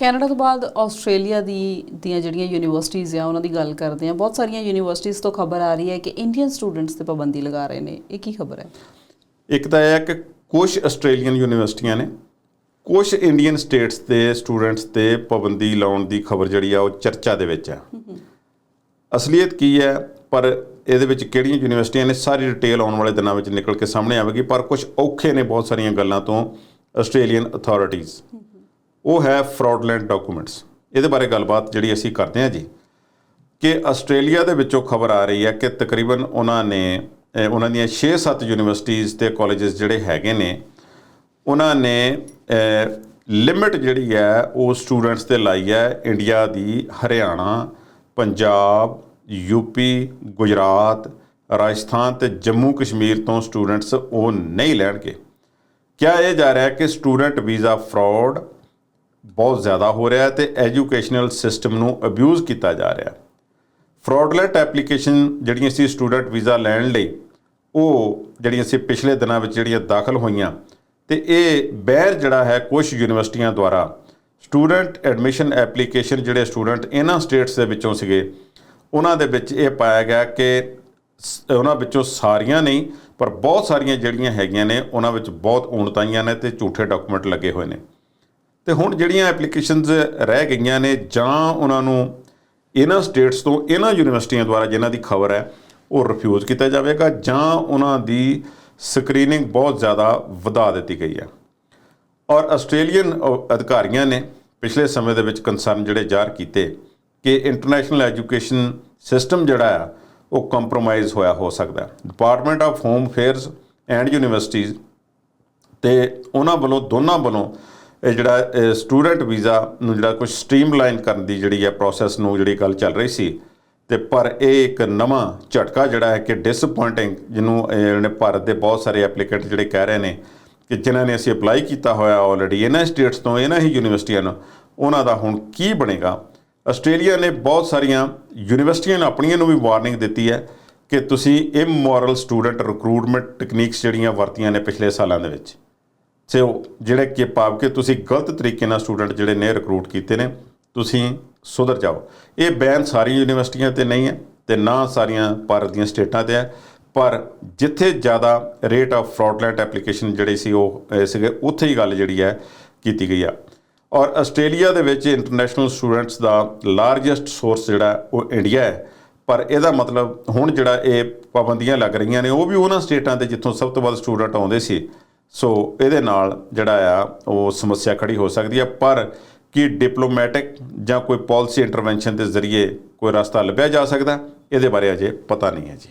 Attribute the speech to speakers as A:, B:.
A: Canada ਤੋਂ ਬਾਅਦ Australia ਦੀ, ਦੀਆਂ ਜਿਹੜੀਆਂ ਯੂਨੀਵਰਸਿਟੀਆਂ ਆ, ਉਹਨਾਂ ਦੀ ਗੱਲ ਕਰਦੇ ਆ ਬਹੁਤ ਸਾਰੀਆਂ ਯੂਨੀਵਰਸਿਟੀਆਂ ਤੋਂ ਖਬਰ ਆ ਰਹੀ ਹੈ ਕਿ ਇੰਡੀਅਨ ਸਟੂਡੈਂਟਸ ਤੇ ਪਾਬੰਦੀ ਲਗਾ ਰਹੇ ਨੇ। ਇਹ ਕੀ ਖਬਰ ਹੈ?
B: ਇੱਕ ਤਾਂ ਇਹ ਹੈ ਕਿ ਕੁਝ ਆਸਟ੍ਰੇਲੀਅਨ ਯੂਨੀਵਰਸਿਟੀਆਂ ਨੇ ਕੁਝ ਇੰਡੀਅਨ ਸਟੇਟਸ ਦੇ ਸਟੂਡੈਂਟਸ ਤੇ ਪਾਬੰਦੀ ਲਾਉਣ ਦੀ ਖਬਰ ਜਿਹੜੀ ਆ, ਉਹ ਚਰਚਾ ਦੇ ਵਿੱਚ ਆ। ਅਸਲੀਅਤ ਕੀ ਹੈ? ਪਰ ਇਹਦੇ ਵਿੱਚ ਕਿਹੜੀਆਂ ਯੂਨੀਵਰਸਿਟੀਆਂ ਨੇ? ਸਾਰੀ ਡਿਟੇਲ ਆਉਣ ਵਾਲੇ ਦਿਨਾਂ ਵਿੱਚ ਨਿਕਲ ਕੇ ਸਾਹਮਣੇ ਆਵੇਗੀ। ਪਰ ਕੁਝ ਔਖੇ ਨੇ ਬਹੁਤ ਸਾਰੀਆਂ ਗੱਲਾਂ ਤੋਂ ਆਸਟ੍ਰੇਲੀਅਨ ਅਥਾਰਟੀਜ਼ ਉਹ ਹੈ ਫਰਾਡਲੈਂਡ ਡਾਕੂਮੈਂਟਸ। ਇਹਦੇ ਬਾਰੇ ਗੱਲਬਾਤ ਜਿਹੜੀ ਅਸੀਂ ਕਰਦੇ ਹਾਂ ਜੀ, ਕਿ ਆਸਟ੍ਰੇਲੀਆ ਦੇ ਵਿੱਚੋਂ ਖਬਰ ਆ ਰਹੀ ਹੈ ਕਿ ਤਕਰੀਬਨ ਉਹਨਾਂ ਨੇ ਉਹਨਾਂ ਦੀਆਂ 6-7 ਯੂਨੀਵਰਸਿਟੀਆਂ ਤੇ ਕਾਲਜਸ ਜਿਹੜੇ ਹੈਗੇ ਨੇ, ਉਹਨਾਂ ਨੇ ਲਿਮਿਟ ਜਿਹੜੀ ਹੈ ਉਹ ਸਟੂਡੈਂਟਸ ਤੇ ਲਾਈ ਹੈ ਇੰਡੀਆ ਦੀ ਹਰਿਆਣਾ, ਪੰਜਾਬ ਯੂਪੀ ਗੁਜਰਾਤ, ਰਾਜਸਥਾਨ ਤੇ ਜੰਮੂ ਕਸ਼ਮੀਰ ਤੋਂ ਸਟੂਡੈਂਟਸ ਉਹ ਨਹੀਂ ਲੈਣਗੇ। ਕਿਹਾ ਇਹ ਜਾ ਰਿਹਾ ਹੈ ਕਿ ਸਟੂਡੈਂਟ ਵੀਜ਼ਾ ਫਰਾਡ ਬਹੁਤ ਜ਼ਿਆਦਾ ਹੋ ਰਿਹਾ ਹੈ ਤੇ ਐਜੂਕੇਸ਼ਨਲ ਸਿਸਟਮ ਨੂੰ ਅਬਿਊਜ਼ ਕੀਤਾ ਜਾ ਰਿਹਾ ਹੈ। ਫਰਾਡਲੈਂਟ ਐਪਲੀਕੇਸ਼ਨ ਜਿਹੜੀਆਂ ਸੀ ਸਟੂਡੈਂਟ ਵੀਜ਼ਾ ਲੈਣ ਲਈ, ਉਹ ਜਿਹੜੀਆਂ ਸੀ ਪਿਛਲੇ ਦਿਨਾਂ ਵਿੱਚ ਜਿਹੜੀਆਂ ਦਾਖਲ ਹੋਈਆਂ ਤੇ ਇਹ ਬੈਰ ਜਿਹੜਾ ਹੈ ਕੁਝ ਯੂਨੀਵਰਸਿਟੀਆਂ ਦੁਆਰਾ ਸਟੂਡੈਂਟ ਐਡਮਿਸ਼ਨ ਐਪਲੀਕੇਸ਼ਨ ਜਿਹੜੇ ਸਟੂਡੈਂਟ ਇਹਨਾਂ ਸਟੇਟਸ ਦੇ ਵਿੱਚੋਂ ਸੀਗੇ, ਉਹਨਾਂ ਦੇ ਵਿੱਚ ਇਹ ਪਾਇਆ ਗਿਆ ਕਿ ਉਹਨਾਂ ਵਿੱਚੋਂ ਸਾਰੀਆਂ ਨਹੀਂ, ਪਰ ਬਹੁਤ ਸਾਰੀਆਂ ਜਿਹੜੀਆਂ ਹੈਗੀਆਂ ਨੇ, ਉਹਨਾਂ ਵਿੱਚ ਬਹੁਤ ਉਣਤਾਈਆਂ ਨੇ ਤੇ ਝੂਠੇ ਡਾਕੂਮੈਂਟ ਲੱਗੇ ਹੋਏ ਨੇ। ਤੇ ਹੁਣ ਜਿਹੜੀਆਂ ਐਪਲੀਕੇਸ਼ਨਸ ਰਹਿ ਗਈਆਂ ਨੇ ਜਾਂ ਉਹਨਾਂ ਨੂੰ ਇਹਨਾਂ ਸਟੇਟਸ ਤੋਂ ਇਹਨਾਂ ਯੂਨੀਵਰਸਿਟੀਆਂ ਦੁਆਰਾ ਜਿਨ੍ਹਾਂ ਦੀ ਖਬਰ ਹੈ, ਉਹ ਰਿਫਿਊਜ਼ ਕੀਤਾ ਜਾਵੇਗਾ ਜਾਂ ਉਹਨਾਂ ਦੀ ਸਕਰੀਨਿੰਗ ਬਹੁਤ ਜ਼ਿਆਦਾ ਵਧਾ ਦਿੱਤੀ ਗਈ ਹੈ। ਔਰ ਆਸਟ੍ਰੇਲੀਅਨ ਅ- ਅਧਿਕਾਰੀਆਂ ਨੇ ਪਿਛਲੇ ਸਮੇਂ ਦੇ ਵਿੱਚ ਕੰਸਰਨ ਜਿਹੜੇ ਜ਼ਾਹਰ ਕੀਤੇ ਕਿ ਇੰਟਰਨੈਸ਼ਨਲ ਐਜੂਕੇਸ਼ਨ ਸਿਸਟਮ ਜਿਹੜਾ ਆ, ਉਹ ਕੰਪਰੋਮਾਈਜ਼ ਹੋਇਆ, ਹੋ ਸਕਦਾ department of home affairs and universities ਤੇ ਉਹਨਾਂ ਵੱਲੋਂ, ਦੋਨਾਂ ਵੱਲੋਂ ਇਹ ਜਿਹੜਾ ਸਟੂਡੈਂਟ ਵੀਜ਼ਾ ਨੂੰ ਜਿਹੜਾ ਕੁਝ ਸਟ੍ਰੀਮਲਾਈਨ ਕਰਨ ਦੀ ਜਿਹੜੀ ਹੈ ਪ੍ਰੋਸੈਸ ਨੂੰ ਜਿਹੜੀ ਗੱਲ ਚੱਲ ਰਹੀ ਸੀ, ਤੇ ਪਰ ਇਹ ਇੱਕ ਨਵਾਂ ਝਟਕਾ ਜਿਹੜਾ ਹੈ ਕਿ ਡਿਸਪਾਇੰਟਿੰਗ ਜਿਹਨੂੰ ਜਿਹੜੇ ਭਾਰਤ ਦੇ ਬਹੁਤ ਸਾਰੇ ਐਪਲੀਕੈਂਟ ਜਿਹੜੇ ਕਹਿ ਰਹੇ ਨੇ ਕਿ ਜਿਨ੍ਹਾਂ ਨੇ ਅਸੀਂ ਅਪਲਾਈ ਕੀਤਾ ਹੋਇਆ ਆਲਰੇਡੀ ਇਹਨਾਂ ਸਟੇਟਸ ਤੋਂ, ਇਹਨਾਂ ਹੀ ਯੂਨੀਵਰਸਿਟੀਆਂ ਨੂੰ, ਉਹਨਾਂ ਦਾ ਹੁਣ ਕੀ ਬਣੇਗਾ? ਆਸਟ੍ਰੇਲੀਆ ਨੇ ਬਹੁਤ ਸਾਰੀਆਂ ਯੂਨੀਵਰਸਿਟੀਆਂ ਨੇ ਆਪਣੀਆਂ ਨੂੰ ਵੀ ਵਾਰਨਿੰਗ ਦਿੱਤੀ ਹੈ ਕਿ ਤੁਸੀਂ ਇਮੋਰਲ ਸਟੂਡੈਂਟ ਰਿਕਰੂਟਮੈਂਟ ਟੈਕਨੀਕਸ ਜਿਹੜੀਆਂ ਵਰਤੀਆਂ ਨੇ ਪਿਛਲੇ ਸਾਲਾਂ ਦੇ ਵਿੱਚ। ਸੋ ਜਿਹੜੇ ਕਿ ਭਾਵ ਕਿ ਤੁਸੀਂ ਗਲਤ ਤਰੀਕੇ ਨਾਲ ਸਟੂਡੈਂਟ ਜਿਹੜੇ ਨੇ ਰਿਕਰੂਟ ਕੀਤੇ ਨੇ, ਤੁਸੀਂ ਸੁਧਰ ਜਾਓ। ਇਹ ਬੈਨ ਸਾਰੀਆਂ ਯੂਨੀਵਰਸਿਟੀਆਂ ਤੇ ਨਹੀਂ ਹੈ ਤੇ ਨਾ ਸਾਰੀਆਂ ਭਾਰਤ ਦੀਆਂ ਸਟੇਟਾਂ ਤੇ ਹੈ। ਪਰ ਜਿੱਥੇ ਜ਼ਿਆਦਾ ਰੇਟ ਆਫ ਫਰਾਡਲੈਂਟ ਐਪਲੀਕੇਸ਼ਨ ਜਿਹੜੇ ਸੀ ਉਹ ਸੀਗੇ, ਉੱਥੇ ਹੀ ਗੱਲ ਜਿਹੜੀ ਹੈ ਕੀਤੀ ਗਈ ਆ। ਔਰ ਆਸਟ੍ਰੇਲੀਆ ਦੇ ਵਿੱਚ ਇੰਟਰਨੈਸ਼ਨਲ ਸਟੂਡੈਂਟਸ ਦਾ ਲਾਰਜੈਸਟ ਸੋਰਸ ਜਿਹੜਾ ਉਹ ਇੰਡੀਆ ਹੈ। ਪਰ ਇਹਦਾ ਮਤਲਬ ਹੁਣ ਜਿਹੜਾ ਇਹ ਪਾਬੰਦੀਆਂ ਲੱਗ ਰਹੀਆਂ ਨੇ, ਉਹ ਵੀ ਉਹਨਾਂ ਸਟੇਟਾਂ ਤੇ ਜਿੱਥੋਂ ਸਭ ਤੋਂ ਵੱਧ ਸਟੂਡੈਂਟ ਆਉਂਦੇ ਸੀ। ਸੋ ਇਹਦੇ ਨਾਲ ਜਿਹੜਾ ਆ, ਉਹ ਸਮੱਸਿਆ ਖੜੀ ਹੋ ਸਕਦੀ ਹੈ। ਪਰ ਕੀ ਡਿਪਲੋਮੈਟਿਕ ਜਾਂ ਕੋਈ ਪਾਲਿਸੀ ਇੰਟਰਵੈਂਸ਼ਨ ਦੇ ਜ਼ਰੀਏ ਕੋਈ ਰਸਤਾ ਲੱਭਿਆ ਜਾ ਸਕਦਾ? ਇਹਦੇ ਬਾਰੇ ਅਜੇ ਪਤਾ ਨਹੀਂ ਹੈ ਜੀ।